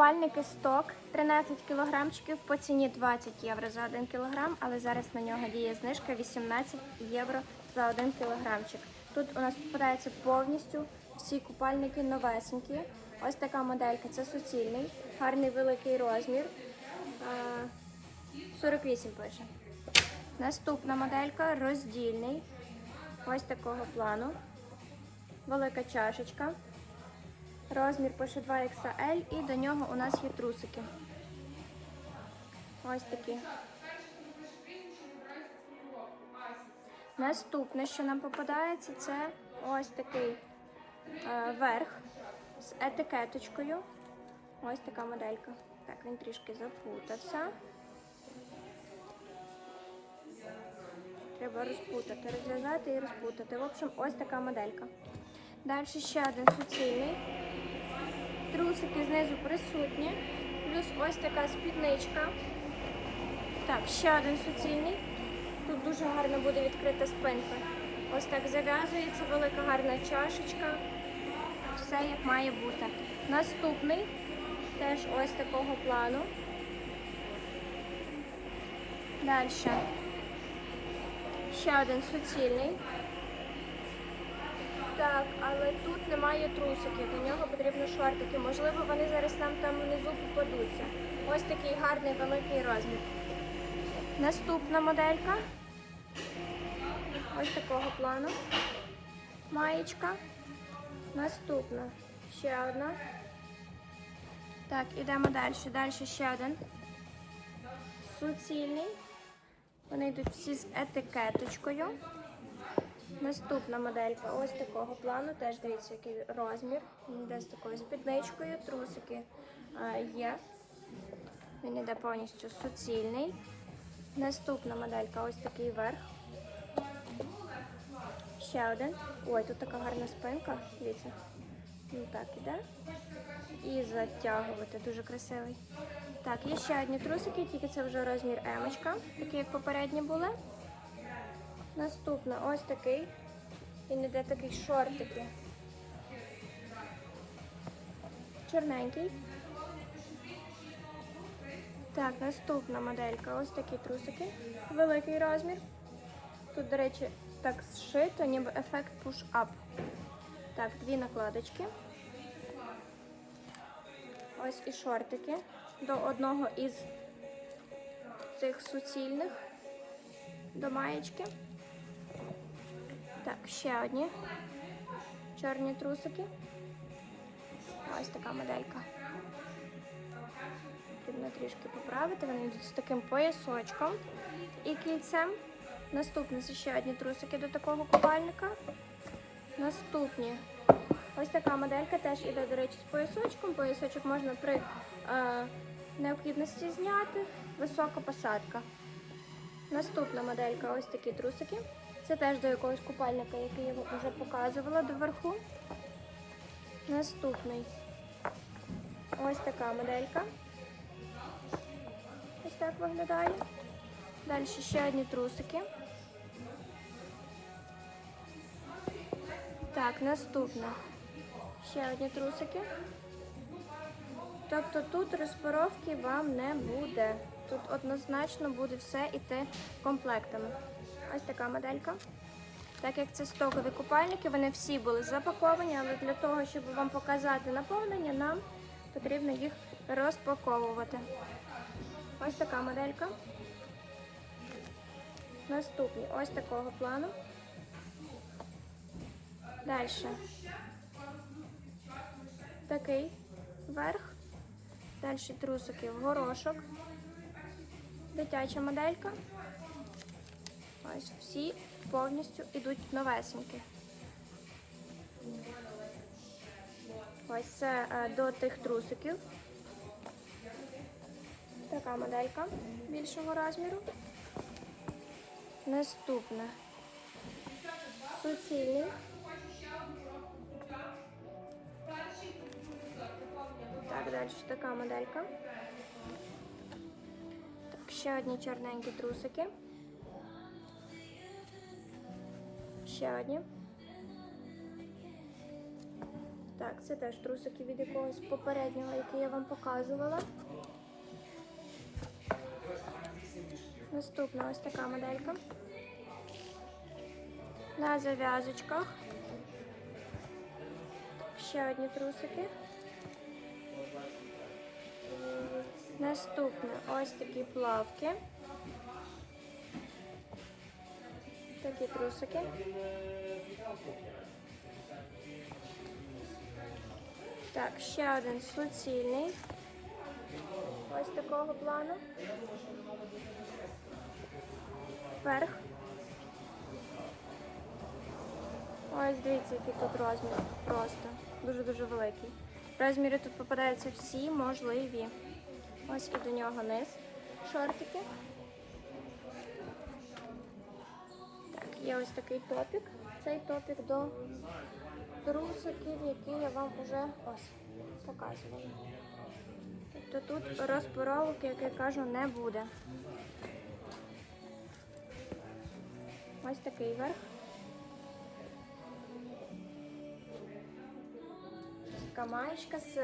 Купальники сток 13 кілограмчиків по ціні 20 євро за 1 кілограм, але зараз на нього діє знижка 18 євро за 1 кілограмчик. Тут у нас попадаються повністю всі купальники новесенькі. Ось така моделька, це суцільний, гарний великий розмір. 48 пише. Наступна моделька роздільний. Ось такого плану. Велика чашечка. Розмір пише 2XL і до нього у нас є трусики. Ось такі. Наступне, що нам попадається, це ось такий е, верх з етикеточкою. Ось така моделька. Так, він трішки запутався. Треба розпутати, розв'язати і розпутати. В общем, ось така моделька. Далі ще один суцільний. Трусики знизу присутні. Плюс ось така спідничка. Так, ще один суцільний. Тут дуже гарно буде відкрита спинка. Ось так зав'язується, велика гарна чашечка. Все як має бути. Наступний теж ось такого плану. Далі. Ще один суцільний. Так, але тут немає трусиків, до нього потрібно шортики. Можливо, вони зараз нам там внизу попадуться. Ось такий гарний великий розмір. Наступна моделька. Ось такого плану. Маєчка. Наступна. Ще одна. Так, ідемо далі. Далі ще один. Суцільний. Вони йдуть всі з етикеточкою. Наступна моделька ось такого плану. Теж дивіться, який розмір. Він йде з такою спідничкою. Трусики е, є. Він йде повністю суцільний. Наступна моделька ось такий верх. Ще один. Ой, тут така гарна спинка. Дивіться. Ну так іде. І затягувати. Дуже красивий. Так, є ще одні трусики, тільки це вже розмір емочка, такі як попередні були. Наступна ось такий. Він іде такий шортики. Чорненький. Так, наступна моделька. Ось такі трусики. Великий розмір. Тут, до речі, так зшито, ніби ефект push-up. Так, дві накладочки. Ось і шортики до одного із цих суцільних до маєчки. Так, ще одні чорні трусики. Ось така моделька. Потрібно трішки поправити. Вони йдуть з таким поясочком і кільцем. Наступні ще одні трусики до такого купальника. Наступні ось така моделька теж іде, до речі, з поясочком. Поясочок можна при е, необхідності зняти. Висока посадка. Наступна моделька ось такі трусики. Це теж до якогось купальника, який я вже показувала доверху. Наступний ось така моделька. Ось так виглядає. Далі ще одні трусики. Так, наступне. Ще одні трусики. Тобто тут розпаровки вам не буде. Тут однозначно буде все іти комплектами. Ось така моделька. Так як це стокові купальники, вони всі були запаковані, але для того, щоб вам показати наповнення, нам потрібно їх розпаковувати. Ось така моделька. Наступні ось такого плану. Далі. Такий верх. Далі трусики в горошок. Дитяча моделька. Ось всі повністю йдуть новесенькі. Ось це е, до тих трусиків. Така моделька більшого розміру. Наступна. Суцільний. Так, далі така моделька. Так, ще одні чорненькі трусики. Ще одні. Так, це теж трусики від якогось попереднього, який я вам показувала. Наступна ось така моделька. На зав'язочках. Ще одні трусики. Наступне ось такі плавки. Такі трусики. Так, ще один суцільний. Ось такого плану. Вверх. Ось дивіться, який тут розмір. Просто дуже-дуже великий. Розміри тут попадаються всі можливі. Ось і до нього низ. Шортики. Є ось такий топік. Цей топік до трусиків, які я вам вже ось показувала. Тобто тут розпоровки, як я кажу, не буде. Ось такий верх. Така маєчка, з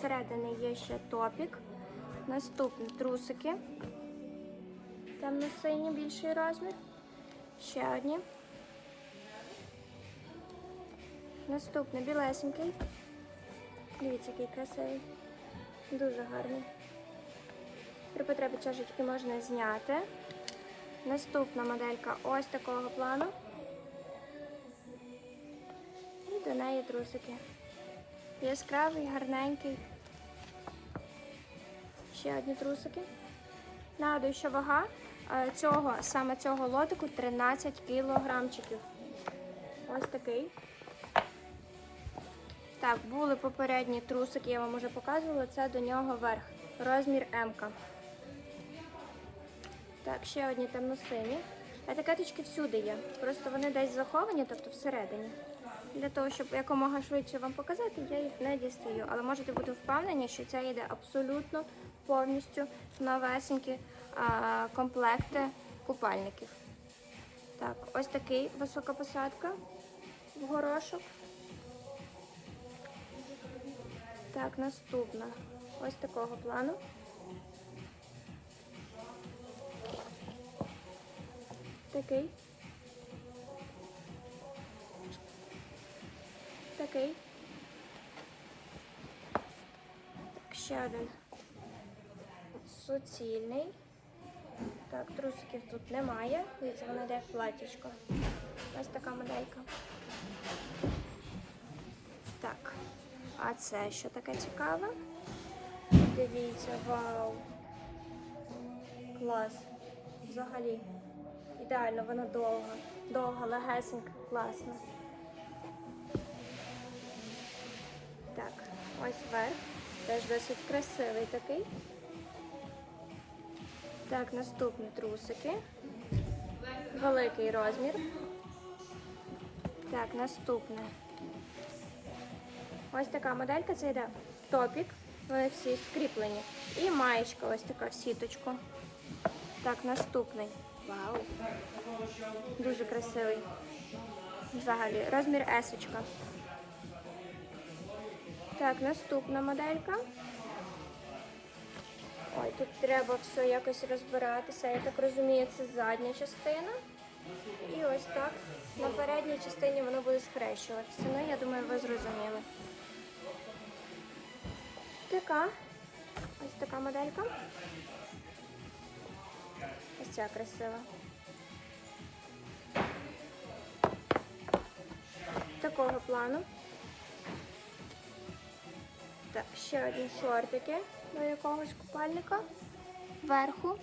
середини є ще топік. Наступні трусики. Темно-синій більший розмір. Ще одні. Наступний білесенький. Дивіться, який красивий. Дуже гарний. При потребі чашечки можна зняти. Наступна моделька ось такого плану. І до неї трусики. Яскравий, гарненький. Ще одні трусики. Нагадую, що вага цього, саме цього лотику 13 кілограмчиків. Ось такий. Так, були попередні трусики, я вам вже показувала, це до нього верх. Розмір М. Так, ще одні темно-сині. Етикеточки всюди є. Просто вони десь заховані, тобто всередині. Для того, щоб якомога швидше вам показати, я їх не дістаю. Але можете бути впевнені, що це йде абсолютно повністю новесенькі комплекти купальників. Так, ось такий висока посадка в горошок. Так, наступна. Ось такого плану. Такий. Такий. Так, ще один. Суцільний. Так, трусиків тут немає. Дивіться, вона йде як платічко. Ось така моделька. Так. А це що таке цікаве? Дивіться, вау. Клас. Взагалі. Ідеально, вона довга. Довга, легесенька, класна. Так, ось верх. Теж досить красивий такий. Так, наступні трусики. Великий розмір. Так, наступне. Ось така моделька, це йде топік, вони всі скріплені. І маєчка ось така в сіточку. Так, наступний. Вау. Дуже красивий. Взагалі, розмір есочка. Так, наступна моделька. Тут треба все якось розбиратися. Я так розумію, це задня частина. І ось так. На передній частині воно буде схрещуватися. Ну, я думаю, ви зрозуміли. Така. Ось така моделька. Ось ця красива. Такого плану. Так, ще одні шортики до якогось купальника. Вверху.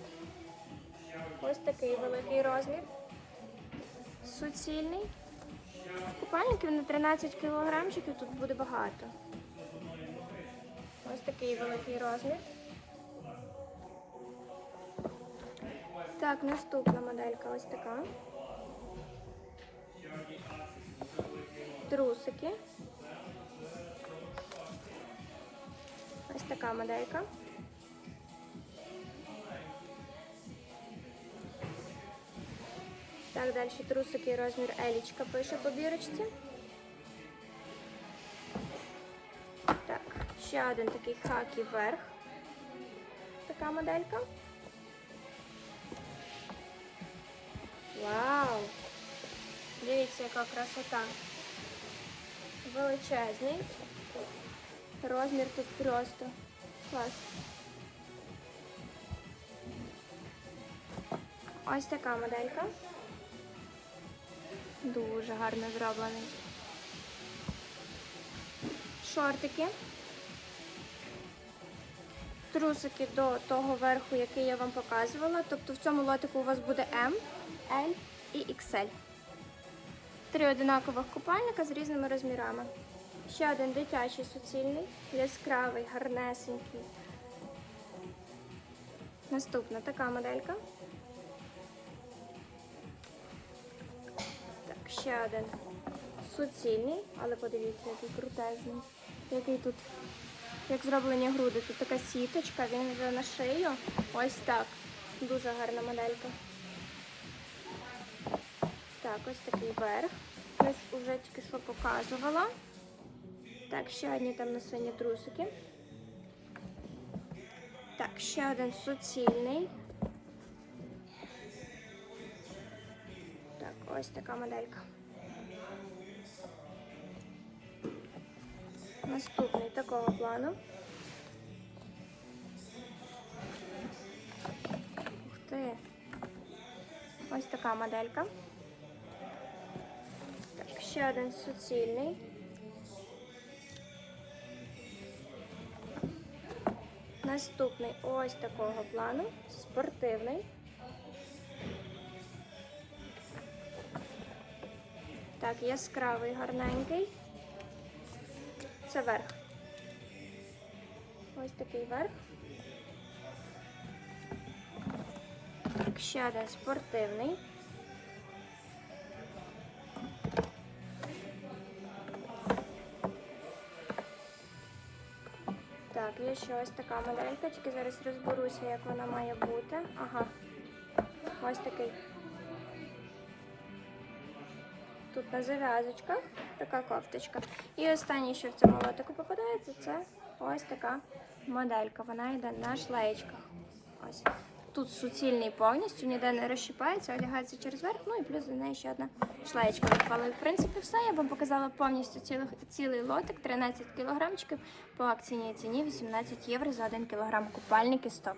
Ось такий великий розмір. Суцільний. Купальників на 13 кілограмчиків тут буде багато. Ось такий великий розмір. Так, наступна моделька ось така. Трусики. Така моделька. Так, далі трусики розмір елічка пише по бірочці. ще один такий хакі верх. Така моделька. Вау! Дивіться, яка красота. Величезний. Розмір тут просто клас. Ось така моделька. Дуже гарно зроблений. Шортики. Трусики до того верху, який я вам показувала. Тобто в цьому лотику у вас буде М, L і XL. Три одинакових купальника з різними розмірами. Ще один дитячий суцільний, яскравий, гарнесенький. Наступна така моделька. Так, ще один суцільний, але подивіться, який крутезний. Який тут, як зроблені груди. Тут така сіточка, він вже на шию. Ось так. Дуже гарна моделька. Так, ось такий верх. Ось уже тільки що показувала. Так, ще одні темно-сині трусики. Так, ще один суцільний. Так, ось така моделька. Наступний такого плану. Ух ти. Ось така моделька. Так, ще один суцільний. Наступний ось такого плану, спортивний. Так, яскравий, гарненький. Це верх. Ось такий верх. Так, ще один спортивний. Є ще ось така моделька, тільки зараз розберуся, як вона має бути. Ага. Ось такий. Тут на зав'язочках така кофточка. І останнє, що в цьому лотику попадається, це ось така моделька. Вона йде на шлеєчках. Ось. Тут суцільний повністю, ніде не розщіпається, одягається через верх, ну і плюс до неї ще одна шлеєчка відпала. В принципі, все. Я вам показала повністю цілий, цілий лотик, 13 кілограмчиків по акційній ціні 18 євро за 1 кілограм. Купальники сток.